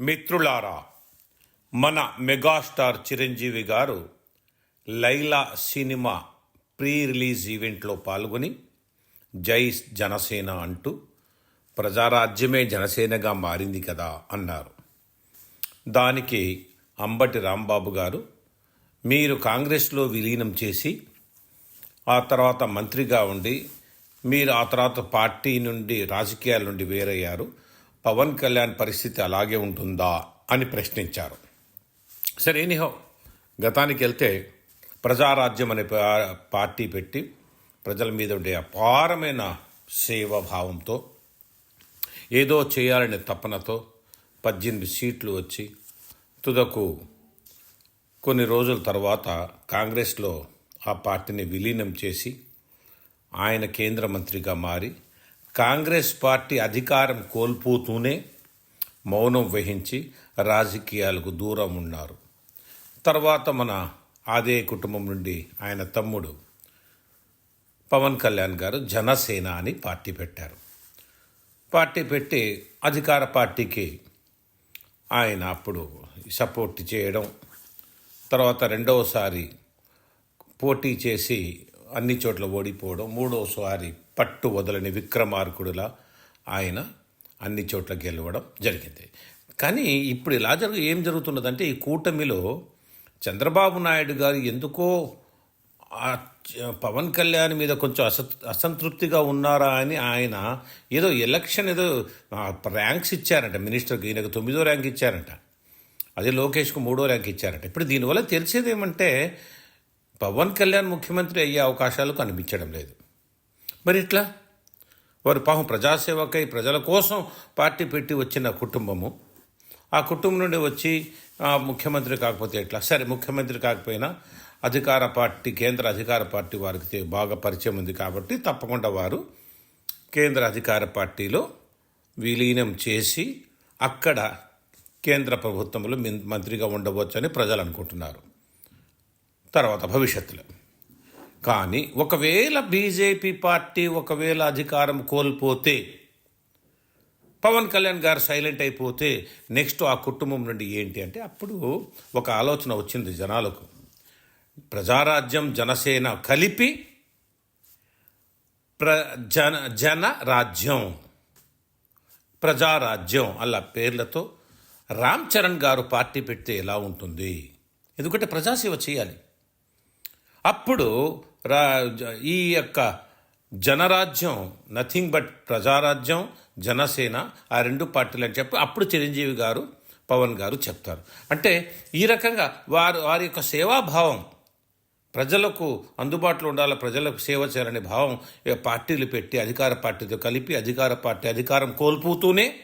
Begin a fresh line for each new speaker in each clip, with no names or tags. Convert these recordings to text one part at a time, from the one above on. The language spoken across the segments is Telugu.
మిత్రులారా మన మెగాస్టార్ చిరంజీవి గారు లైలా సినిమా ప్రీ రిలీజ్ ఈవెంట్లో పాల్గొని జై జనసేన అంటూ ప్రజారాజ్యమే జనసేనగా మారింది కదా అన్నారు. దానికి అంబటి రాంబాబు గారు మీరు కాంగ్రెస్లో విలీనం చేసి ఆ తర్వాత మంత్రిగా ఉండి మీరు ఆ తర్వాత పార్టీ నుండి రాజకీయాల నుండి వేరయ్యారు. పవన్ కళ్యాణ్ పరిస్థితి అలాగే ఉంటుందా అని ప్రశ్నించారు. సరే ఎనీహో గతానికి వెళ్తే ప్రజారాజ్యం అనే పార్టీ పెట్టి ప్రజల మీద ఉండే అపారమైన సేవాభావంతో ఏదో చేయాలనే తపనతో పద్దెనిమిది సీట్లు వచ్చి తుదకు కొన్ని రోజుల తర్వాత కాంగ్రెస్లో ఆ పార్టీని విలీనం చేసి ఆయన కేంద్ర మంత్రిగా మారి కాంగ్రెస్ పార్టీ అధికారం కోల్పోతూనే మౌనం వహించి రాజకీయాలకు దూరం ఉన్నారు. తర్వాత మన ఆదే కుటుంబం నుండి ఆయన తమ్ముడు పవన్ కళ్యాణ్ గారు జనసేన అని పార్టీ పెట్టారు. పార్టీ పెట్టి అధికార పార్టీకి ఆయన అప్పుడు సపోర్ట్ చేయడం తర్వాత రెండవసారి పోటీ చేసి అన్ని చోట్ల ఓడిపోవడం మూడోసారి పట్టు వదలని విక్రమార్కుడులా ఆయన అన్ని చోట్ల గెలవడం జరిగింది. కానీ ఇప్పుడు ఇలా జరుగు ఏం జరుగుతున్నదంటే ఈ కూటమిలో చంద్రబాబు నాయుడు గారు ఎందుకో పవన్ కళ్యాణ్ మీద కొంచెం అస అసంతృప్తిగా ఉన్నారా అని ఆయన ఏదో ఎలక్షన్ ఏదో ర్యాంక్స్ ఇచ్చారంట. మినిస్టర్కి ఈయనకు తొమ్మిదో ర్యాంక్ ఇచ్చారంట. అదే లోకేష్కు మూడో ర్యాంక్ ఇచ్చారంట. ఇప్పుడు దీనివల్ల తెలిసేది ఏమంటే పవన్ కళ్యాణ్ ముఖ్యమంత్రి అయ్యే అవకాశాలు కనిపించడం లేదు. మరి ఇట్లా? వారు పాపం ప్రజాసేవకై ప్రజల కోసం పార్టీ పెట్టి వచ్చిన కుటుంబము. ఆ కుటుంబం నుండి వచ్చి ముఖ్యమంత్రి కాకపోతే ఎట్లా? సరే ముఖ్యమంత్రి కాకపోయినా అధికార పార్టీ కేంద్ర అధికార పార్టీ వారికి బాగా పరిచయం ఉంది కాబట్టి తప్పకుండా వారు కేంద్ర అధికార పార్టీలో విలీనం చేసి అక్కడ కేంద్ర ప్రభుత్వంలో మిన్- మంత్రిగా ఉండవచ్చని ప్రజలు అనుకుంటున్నారు. తర్వాత భవిష్యత్తులో. కానీ ఒకవేళ బీజేపీ పార్టీ ఒకవేళ అధికారం కోల్పోతే పవన్ కళ్యాణ్ గారు సైలెంట్ అయిపోతే నెక్స్ట్ ఆ కుటుంబం నుండి ఏంటి అంటే అప్పుడు ఒక ఆలోచన వచ్చింది జనాలకు. ప్రజారాజ్యం జనసేన కలిపి ప్ర జన జన రాజ్యం. ప్రజారాజ్యం అలా పేర్లతో రామ్ చరణ్ గారు పార్టీ పెడితే ఎలా ఉంటుంది? ఎందుకంటే ప్రజాసేవ చేయాలి. అప్పుడు రా జ- ఈ యొక్క జనరాజ్యం నథింగ్ బట్ ప్రజారాజ్యం జనసేన ఆ రెండు పార్టీలు అని చెప్పి అప్పుడు చిరంజీవి గారు పవన్ గారు చెప్తారు. అంటే ఈ రకంగా వారు వారి యొక్క సేవాభావం ప్రజలకు అందుబాటులో ఉండాలి ప్రజలకు సేవ చేయాలనే భావం పార్టీలు పెట్టి అధికార పార్టీతో కలిపి అధికార పార్టీ అధికారం కోల్పోతూనే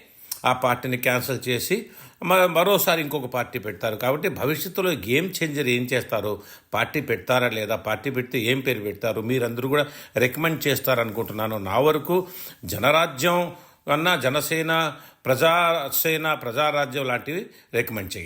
ఆ పార్టీని క్యాన్సిల్ చేసి మ- మరోసారి ఇంకొక పార్టీ పెడతారు. కాబట్టి భవిష్యత్తులో గేమ్ చేంజర్ ఏం చేస్తారో? పార్టీ పెడతారా లేదా? పార్టీ పెడితే ఏం పేరు పెడతారు? మీరందరూ కూడా రికమెండ్ చేస్తారనుకుంటున్నాను. నా వరకు జనరాజ్యం అన్నా జనసేన ప్రజాసేన ప్రజారాజ్యం లాంటివి రికమెండ్ చేయండి